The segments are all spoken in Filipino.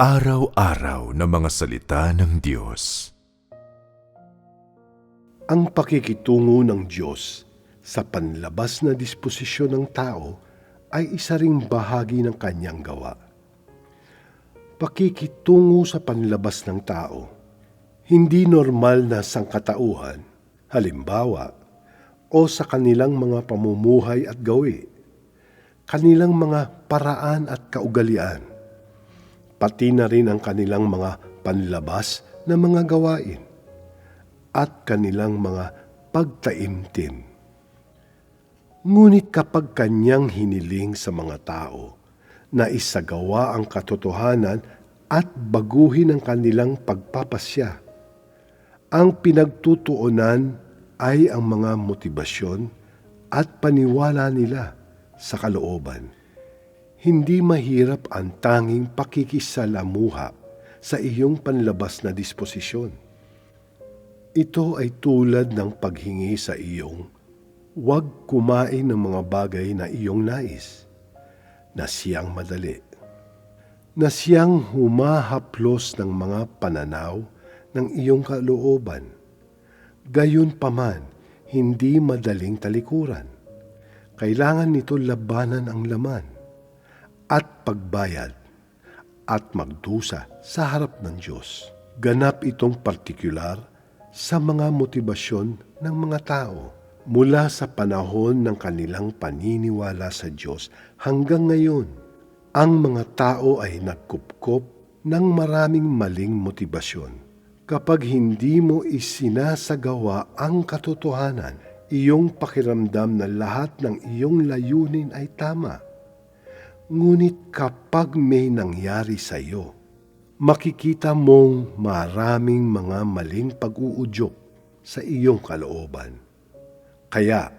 Araw-araw na mga salita ng Diyos. Ang pakikitungo ng Diyos sa panlabas na disposisyon ng tao ay isa ring bahagi ng kanyang gawa. Pakikitungo sa panlabas ng tao, hindi normal na sangkatauhan, halimbawa, o sa kanilang mga pamumuhay at gawi, kanilang mga paraan at kaugalian, pati na rin ang kanilang mga panlabas na mga gawain at kanilang mga pagtaimtim. Ngunit kapag kanyang hiniling sa mga tao na isagawa ang katotohanan at baguhin ang kanilang pagpapasya, ang pinagtutuunan ay ang mga motibasyon at paniwala nila sa kalooban hindi mahirap ang tanging pakikisalamuha sa iyong panlabas na disposisyon. Ito ay tulad ng paghingi sa iyong huwag kumain ng mga bagay na iyong nais, na siyang madali, na siyang humahaplos ng mga pananaw ng iyong kalooban. Gayon paman, hindi madaling talikuran. Kailangan nito labanan ang laman at pagbayad at magdusa sa harap ng Diyos. Ganap itong partikular sa mga motibasyon ng mga tao mula sa panahon ng kanilang paniniwala sa Diyos hanggang ngayon. Ang mga tao ay nagkupkop ng maraming maling motibasyon. Kapag hindi mo isinasagawa ang katotohanan, iyong pakiramdam na lahat ng iyong layunin ay tama – Ngunit kapag may nangyari sa iyo, makikita mong maraming mga maling pag-uudyok sa iyong kalooban. Kaya,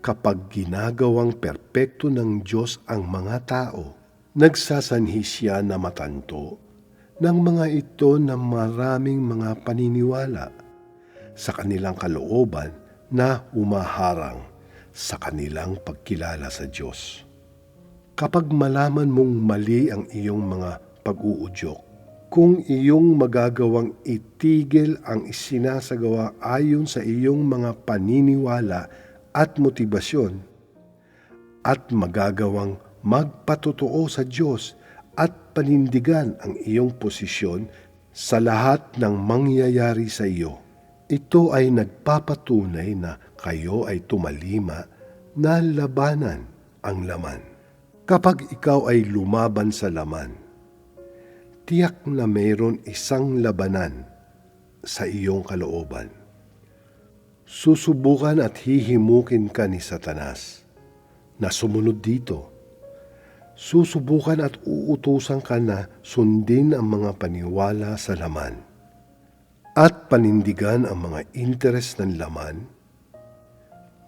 kapag ginagawang perpekto ng Diyos ang mga tao, nagsasanhi siya na matanto ng mga ito na maraming mga paniniwala sa kanilang kalooban na umaharang sa kanilang pagkilala sa Diyos. Kapag malaman mong mali ang iyong mga pag-uudyok, kung iyong magagawang itigil ang isinasagawa ayon sa iyong mga paniniwala at motibasyon, at magagawang magpatotoo sa Diyos at panindigan ang iyong posisyon sa lahat ng mangyayari sa iyo. Ito ay nagpapatunay na kayo ay tumalima na labanan ang laman. Kapag ikaw ay lumaban sa laman, tiyak na mayroon isang labanan sa iyong kalooban. Susubukan at hihimukin ka ni Satanas na sumunod dito. Susubukan at uutusan ka na sundin ang mga paniwala sa laman at panindigan ang mga interes ng laman.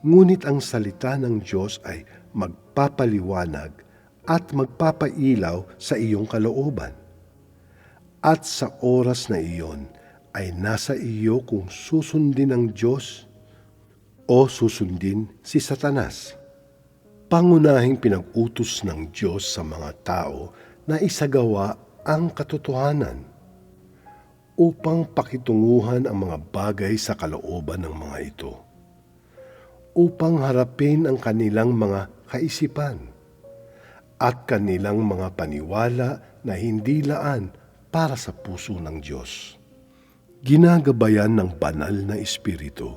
Ngunit ang salita ng Diyos ay magpapaliwanag at magpapailaw sa iyong kalooban. At sa oras na iyon ay nasa iyo kung susundin ang Diyos o susundin si Satanas. Pangunahing pinag-utos ng Diyos sa mga tao na isagawa ang katotohanan upang pakitunguhan ang mga bagay sa kalooban ng mga ito, upang harapin ang kanilang mga kaisipan at kanilang mga paniwala na hindi laan para sa puso ng Diyos. Ginagabayan ng banal na Espiritu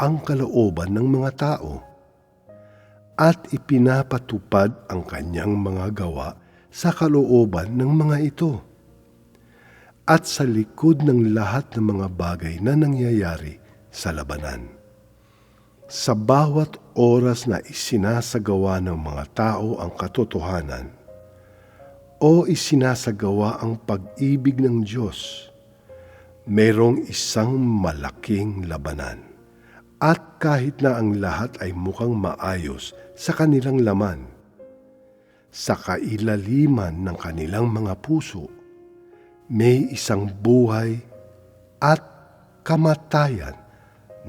ang kalooban ng mga tao at ipinapatupad ang kanyang mga gawa sa kalooban ng mga ito. At sa likod ng lahat ng mga bagay na nangyayari sa labanan sa bawat oras na isinasagawa ng mga tao ang katotohanan o isinasagawa ang pag-ibig ng Diyos, merong isang malaking labanan. At kahit na ang lahat ay mukhang maayos sa kanilang laman, sa kailaliman ng kanilang mga puso, may isang buhay at kamatayan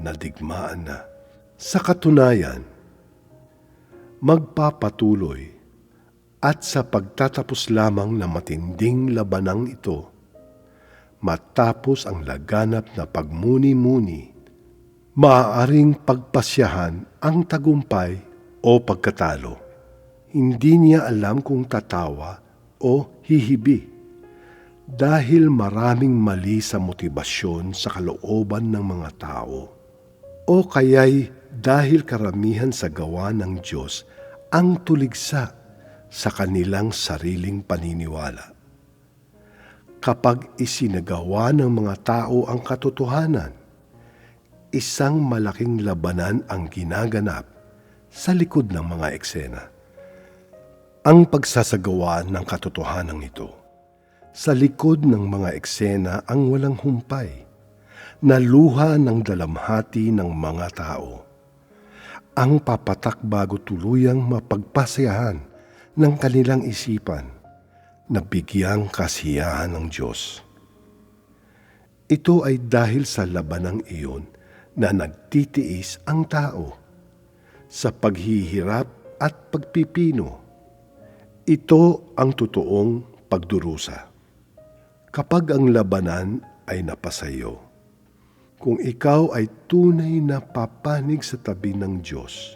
na digmaan na sa katunayan, magpapatuloy At sa pagtatapos lamang na matinding labanang ito, matapos ang laganap na pagmuni-muni, maaaring pagpasyahan ang tagumpay o pagkatalo. Hindi niya alam kung tatawa o hihibi dahil maraming mali sa motibasyon sa kalooban ng mga tao. O kaya'y dahil karamihan sa gawa ng Diyos ang tuligsa sa kanilang sariling paniniwala. Kapag isinagawa ng mga tao ang katotohanan, isang malaking labanan ang ginaganap sa likod ng mga eksena. Ang pagsasagawa ng katotohanan ito sa likod ng mga eksena ang walang humpay, na luha ng dalamhati ng mga tao. Ang papatak bago tuluyang mapagpasayahan ng kanilang isipan na bigyang kasiyahan ng Diyos. Ito ay dahil sa labanang iyon na nagtitiis ang tao sa paghihirap at pagpipino. Ito ang totoong pagdurusa kapag ang labanan ay napasayo. Kung ikaw ay tunay na papanig sa tabi ng Diyos,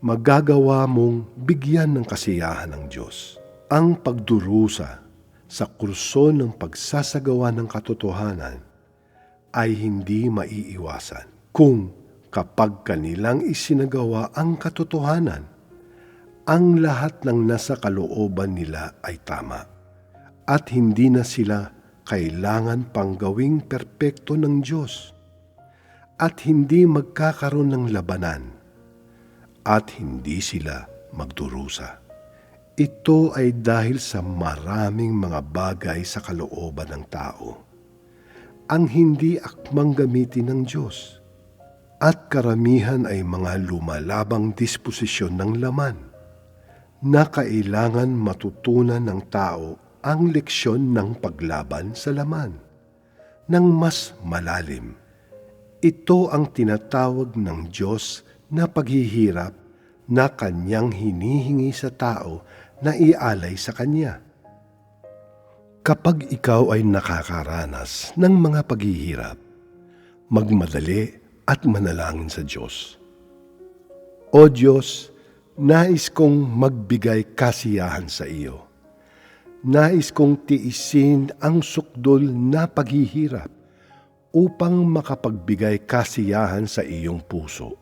magagawa mong bigyan ng kasiyahan ng Diyos. Ang pagdurusa sa kurso ng pagsasagawa ng katotohanan ay hindi maiiwasan kung kapag kanilang isinagawa ang katotohanan, ang lahat ng nasa kalooban nila ay tama at hindi na sila kailangan pang gawing perpekto ng Diyos at hindi magkakaroon ng labanan at hindi sila magdurusa. Ito ay dahil sa maraming mga bagay sa kalooban ng tao ang hindi akmang gamitin ng Diyos at karamihan ay mga lumalabang disposisyon ng laman na kailangan matutunan ng tao ang leksyon ng paglaban sa laman ng mas malalim. Ito ang tinatawag ng Diyos na paghihirap na kanyang hinihingi sa tao na ialay sa kanya. Kapag ikaw ay nakakaranas ng mga paghihirap, magmadali at manalangin sa Diyos. O Diyos, nais kong magbigay kasiyahan sa iyo nais kong tiisin ang sukdol na paghihirap upang makapagbigay kasiyahan sa iyong puso.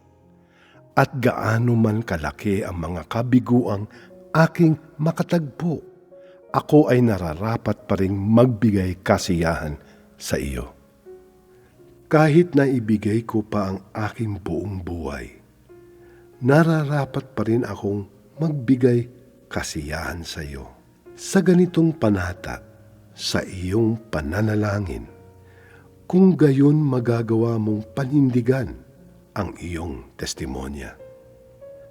At gaano man kalaki ang mga kabiguang aking makatagpo, ako ay nararapat pa rin magbigay kasiyahan sa iyo. Kahit na ibigay ko pa ang aking buong buhay, nararapat pa rin akong magbigay kasiyahan sa iyo sa ganitong panata sa iyong pananalangin, kung gayon magagawa mong panindigan ang iyong testimonya.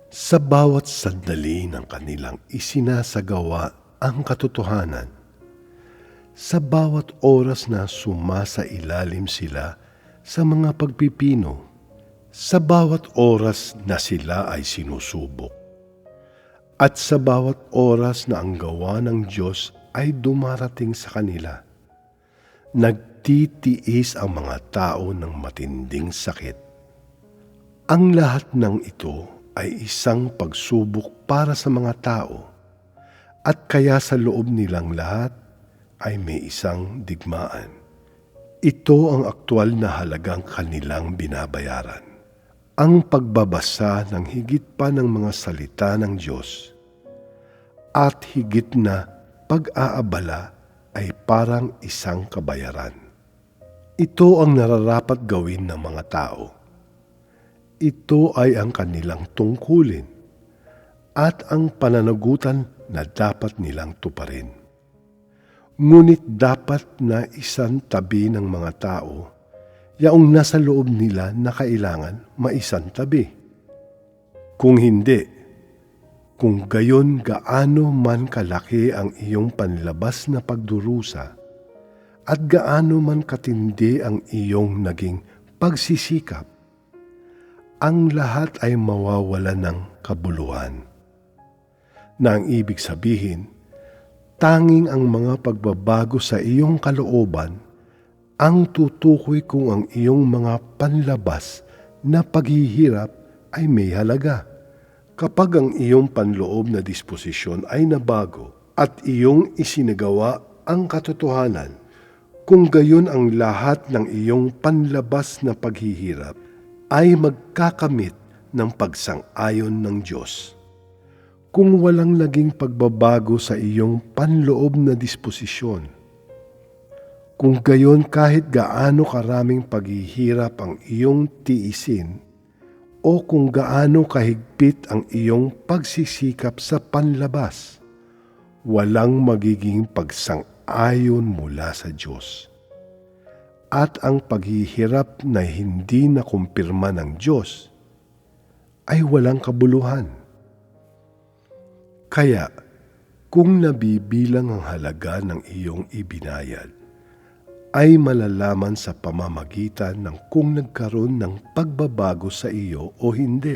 Sa bawat sandali ng kanilang isinasagawa ang katotohanan, sa bawat oras na sumasa ilalim sila sa mga pagpipino, sa bawat oras na sila ay sinusubok, at sa bawat oras na ang gawa ng Diyos ay dumarating sa kanila, nagtitiis ang mga tao ng matinding sakit. Ang lahat ng ito ay isang pagsubok para sa mga tao at kaya sa loob nilang lahat ay may isang digmaan. Ito ang aktwal na halagang kanilang binabayaran ang pagbabasa ng higit pa ng mga salita ng Diyos at higit na pag-aabala ay parang isang kabayaran. Ito ang nararapat gawin ng mga tao. Ito ay ang kanilang tungkulin at ang pananagutan na dapat nilang tuparin. Ngunit dapat na isang tabi ng mga tao yaong nasa loob nila na kailangan maisan tabi. Kung hindi, kung gayon gaano man kalaki ang iyong panlabas na pagdurusa at gaano man katindi ang iyong naging pagsisikap, ang lahat ay mawawala ng kabuluhan. na ang ibig sabihin, tanging ang mga pagbabago sa iyong kalooban ang tutukoy kung ang iyong mga panlabas na paghihirap ay may halaga. Kapag ang iyong panloob na disposisyon ay nabago at iyong isinagawa ang katotohanan, kung gayon ang lahat ng iyong panlabas na paghihirap ay magkakamit ng pagsang-ayon ng Diyos. Kung walang naging pagbabago sa iyong panloob na disposisyon, kung gayon kahit gaano karaming paghihirap ang iyong tiisin, o kung gaano kahigpit ang iyong pagsisikap sa panlabas, walang magiging pagsang-ayon mula sa Diyos. At ang paghihirap na hindi nakumpirma ng Diyos ay walang kabuluhan. Kaya, kung nabibilang ang halaga ng iyong ibinayad, ay malalaman sa pamamagitan ng kung nagkaroon ng pagbabago sa iyo o hindi,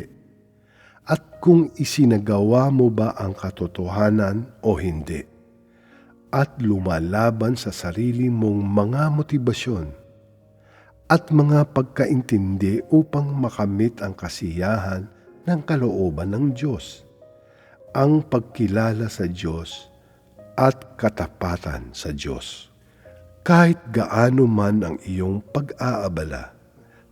at kung isinagawa mo ba ang katotohanan o hindi, at lumalaban sa sarili mong mga motibasyon. At mga pagkaintindi upang makamit ang kasiyahan ng kalooban ng Diyos, ang pagkilala sa Diyos at katapatan sa Diyos kahit gaano man ang iyong pag-aabala,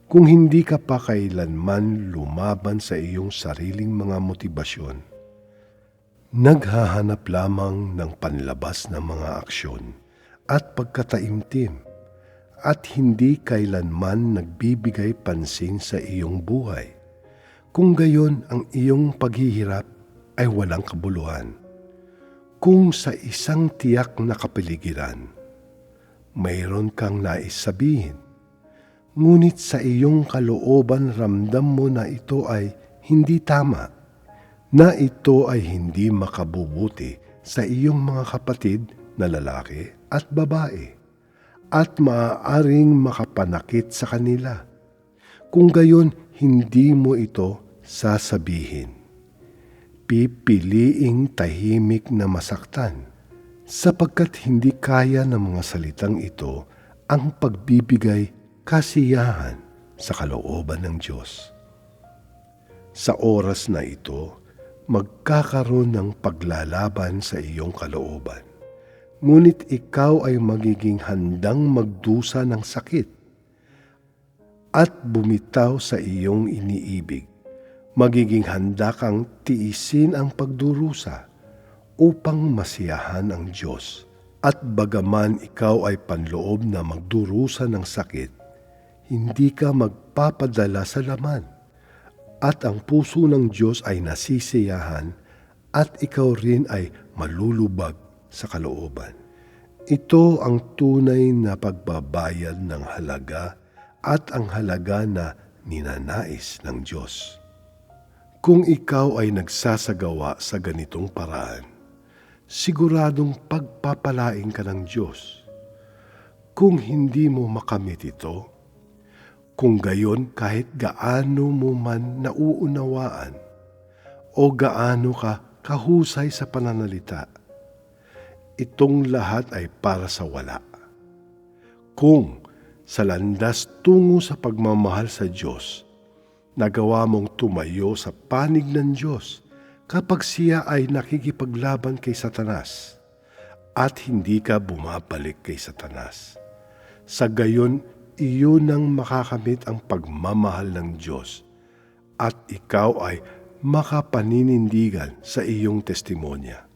kung hindi ka pa kailanman lumaban sa iyong sariling mga motibasyon, naghahanap lamang ng panlabas ng mga aksyon at pagkataimtim at hindi kailanman nagbibigay pansin sa iyong buhay. Kung gayon ang iyong paghihirap ay walang kabuluhan. Kung sa isang tiyak na kapaligiran, mayroon kang nais sabihin. Ngunit sa iyong kalooban ramdam mo na ito ay hindi tama, na ito ay hindi makabubuti sa iyong mga kapatid na lalaki at babae, at maaaring makapanakit sa kanila. Kung gayon, hindi mo ito sasabihin. Pipiliing tahimik na masaktan sapagkat hindi kaya ng mga salitang ito ang pagbibigay kasiyahan sa kalooban ng Diyos. Sa oras na ito, magkakaroon ng paglalaban sa iyong kalooban. Ngunit ikaw ay magiging handang magdusa ng sakit at bumitaw sa iyong iniibig. Magiging handa kang tiisin ang pagdurusa upang masiyahan ang Diyos. At bagaman ikaw ay panloob na magdurusa ng sakit, hindi ka magpapadala sa laman. At ang puso ng Diyos ay nasisiyahan at ikaw rin ay malulubag sa kalooban. Ito ang tunay na pagbabayad ng halaga at ang halaga na ninanais ng Diyos. Kung ikaw ay nagsasagawa sa ganitong paraan, siguradong pagpapalain ka ng Diyos. Kung hindi mo makamit ito, kung gayon kahit gaano mo man nauunawaan o gaano ka kahusay sa pananalita, itong lahat ay para sa wala. Kung sa landas tungo sa pagmamahal sa Diyos, nagawa mong tumayo sa panig ng Diyos kapag siya ay nakikipaglaban kay Satanas at hindi ka bumabalik kay Satanas. Sa gayon, iyon ang makakamit ang pagmamahal ng Diyos at ikaw ay makapaninindigan sa iyong testimonya.